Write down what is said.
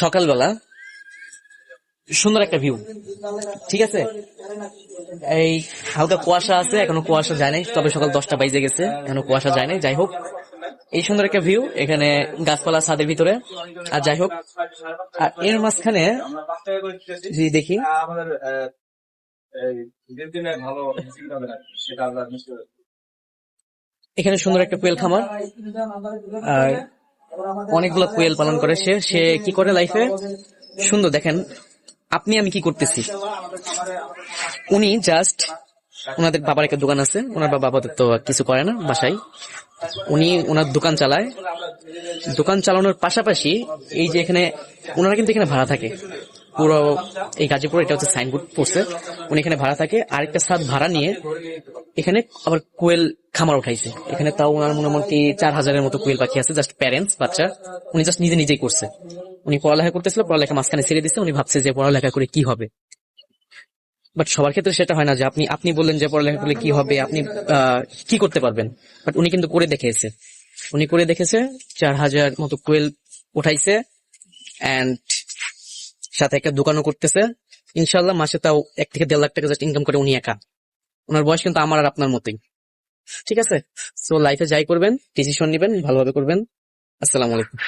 সকালবেলা। সুন্দর একটা ভিউ ঠিক আছে? এই হালকা কুয়াশা আছে, এখনও কুয়াশা যায় নাই, তবে সকাল দশটা বাইজে গেছে, এখনও কুয়াশা যায় নাই, যাই হোক। এই সুন্দর একটা ভিউ এখানে গাছপালা ছাদের ভিতরে। আর যাই হোক, আর এর মাঝখানে দেখি। এখানে সুন্দর একটা কোয়েল খামার। আর অনেকগুলো কোয়েল পালন করে। সে সে কি করে লাইফে সুন্দর, দেখেন, আপনি, আমি কি করতেছি? উনি জাস্ট ওনাদের বাবার একটা দোকান আছে। ওনার বাবা তো কিছু করে না বাসায়। উনি ওনার দোকান চালায়। দোকান চালানোর পাশাপাশি এই যে এখানে ওনারা কিন্তু এখানে ভাড়া থাকে। পুরো এই গাজীপুর এটা হচ্ছে সাইনবোর্ড পড়ছে। উনি এখানে ভাড়া থাকে। আরেকটা সাত ভাড়া নিয়ে এখানে আবার কোয়েল খামার উঠাইছে। এখানে তাও ওনার মোটামুটি চার হাজারের মতো কোয়েল পাখি আছে জাস্ট প্যারেন্টস বাচ্চা। উনি জাস্ট নিজে নিজেই করছে। উনি পড়ালেখা করতেছিল, পড়ালেখা মাঝখানে ছেড়ে দিচ্ছে উনি ভাবছে যে পড়ালেখা করে কি হবে। বাট সবার ক্ষেত্রে সেটা হয় না যে আপনি আপনি বললেন যে পড়ালেখা করলে কি হবে, আপনি কি করতে পারবেন? বাট উনি কিন্তু করে দেখেছে উনি করে দেখেছে চার হাজার মতো কোয়েল উঠাইছে অ্যান্ড সাথে একটা দোকানও করতেছে। ইনশাল্লাহ মাসে তাও এক থেকে দেড় লাখ টাকা জাস্ট ইনকাম করে উনি একা। ওনার বয়স কিন্তু আমার আর আপনার মতোই। ঠিক আছে? সো লাইফে যাই করবেন ডিসিশন নেবেন, ভালোভাবে করবেন। আসসালামু আলাইকুম।